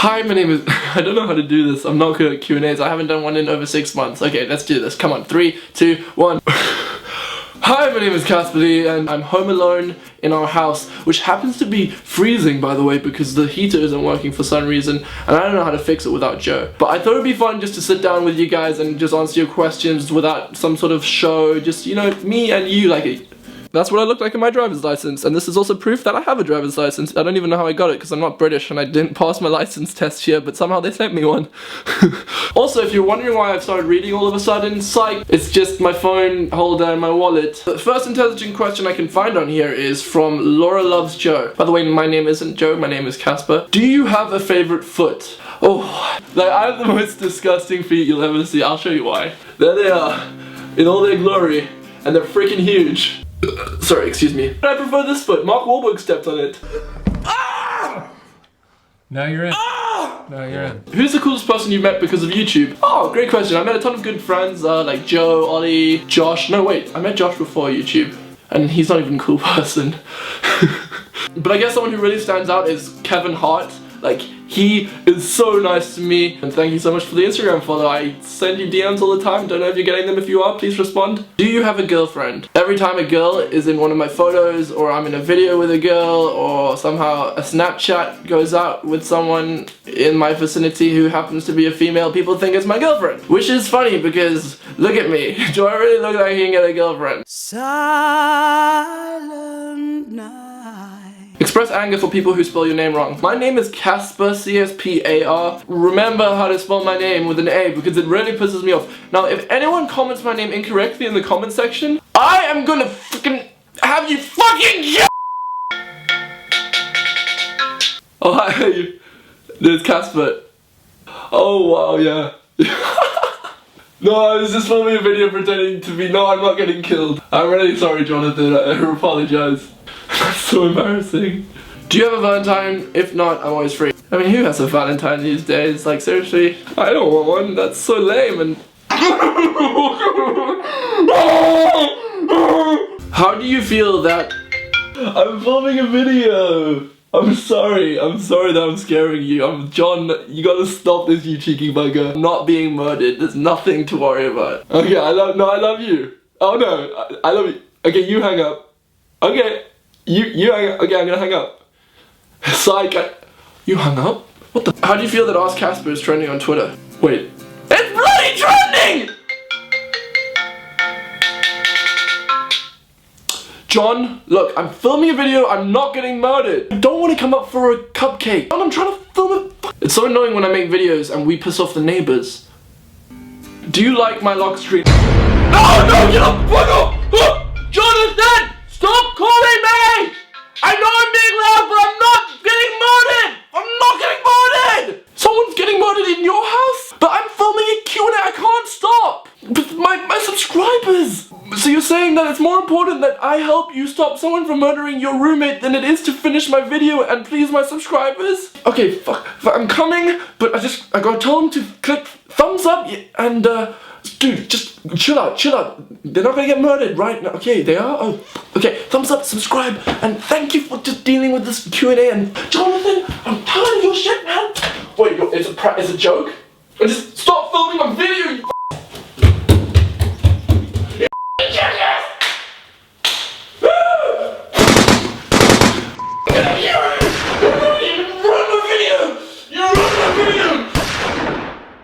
Hi, my name is. I don't know how to do this. I'm not good at Q and A's. I haven't done one in over six months. Okay, let's do this. Come on, three, two, one. Hi, my name is Casper Lee, and I'm home alone in our house, which happens to be freezing, by the way, because the heater isn't working for some reason, and I don't know how to fix it without Joe. But I thought it'd be fun just to sit down with you guys and just answer your questions without some sort of show. Just you know, me and you, like that's what I look like in my driver's license, and this is also proof that I have a driver's license. I don't even know how I got it because I'm not British and I didn't pass my license test here, but somehow they sent me one. also, if you're wondering why I've started reading all of a sudden, psych, it's just my phone holder and my wallet. The first intelligent question I can find on here is from Laura Loves Joe. By the way, my name isn't Joe, my name is Casper. Do you have a favorite foot? Oh, like I have the most disgusting feet you'll ever see. I'll show you why. There they are, in all their glory, and they're freaking huge. Uh, sorry, excuse me. But I prefer this foot. Mark Wahlberg stepped on it. Ah! Now you're in. Ah! Now you're in. Who's the coolest person you've met because of YouTube? Oh, great question. I met a ton of good friends, uh, like Joe, Ollie, Josh. No, wait, I met Josh before YouTube, and he's not even a cool person. but I guess someone who really stands out is Kevin Hart. Like, he is so nice to me. And thank you so much for the Instagram follow. I send you DMs all the time. Don't know if you're getting them. If you are, please respond. Do you have a girlfriend? Every time a girl is in one of my photos, or I'm in a video with a girl, or somehow a Snapchat goes out with someone in my vicinity who happens to be a female, people think it's my girlfriend. Which is funny because, look at me. Do I really look like I can get a girlfriend? Silent Express anger for people who spell your name wrong. My name is Casper, C-S-P-A-R. Remember how to spell my name with an A because it really pisses me off. Now, if anyone comments my name incorrectly in the comment section, I am gonna fucking have you fucking Oh, hi. There's Casper. Oh, wow, yeah. No, I was just filming a video pretending to be. No, I'm not getting killed. I'm really sorry, Jonathan. I, apologize. That's so embarrassing. Do you have a Valentine? If not, I'm always free. I mean, who has a Valentine these days? Like, seriously? I don't want one. That's so lame and. How do you feel that. I'm filming a video! I'm sorry, I'm sorry that I'm scaring you. I'm John, you gotta stop this, you cheeky bugger. I'm not being murdered, there's nothing to worry about. Okay, I love, no, I love you. Oh no, I, I love you. Okay, you hang up. Okay, you, you hang up. Okay, I'm gonna hang up. Psych, I, you hung up? What the? How do you feel that Ask Casper is trending on Twitter? Wait. It's bloody trending! John, look, I'm filming a video, I'm not getting murdered. I don't want to come up for a cupcake. John, I'm trying to film it. It's so annoying when I make videos and we piss off the neighbors. Do you like my lock screen? No, no, get up, fuck off! Jonathan, stop So you're saying that it's more important that I help you stop someone from murdering your roommate than it is to finish my video and please my subscribers? Okay, fuck, fuck, I'm coming, but I just, I gotta tell them to click thumbs up and, uh, dude, just chill out, chill out. They're not gonna get murdered, right? No, Okay, they are? Oh, okay, thumbs up, subscribe, and thank you for just dealing with this Q&A and Jonathan, I'm tired of your shit, man. Wait, it's a, it's a joke? Just stop filming my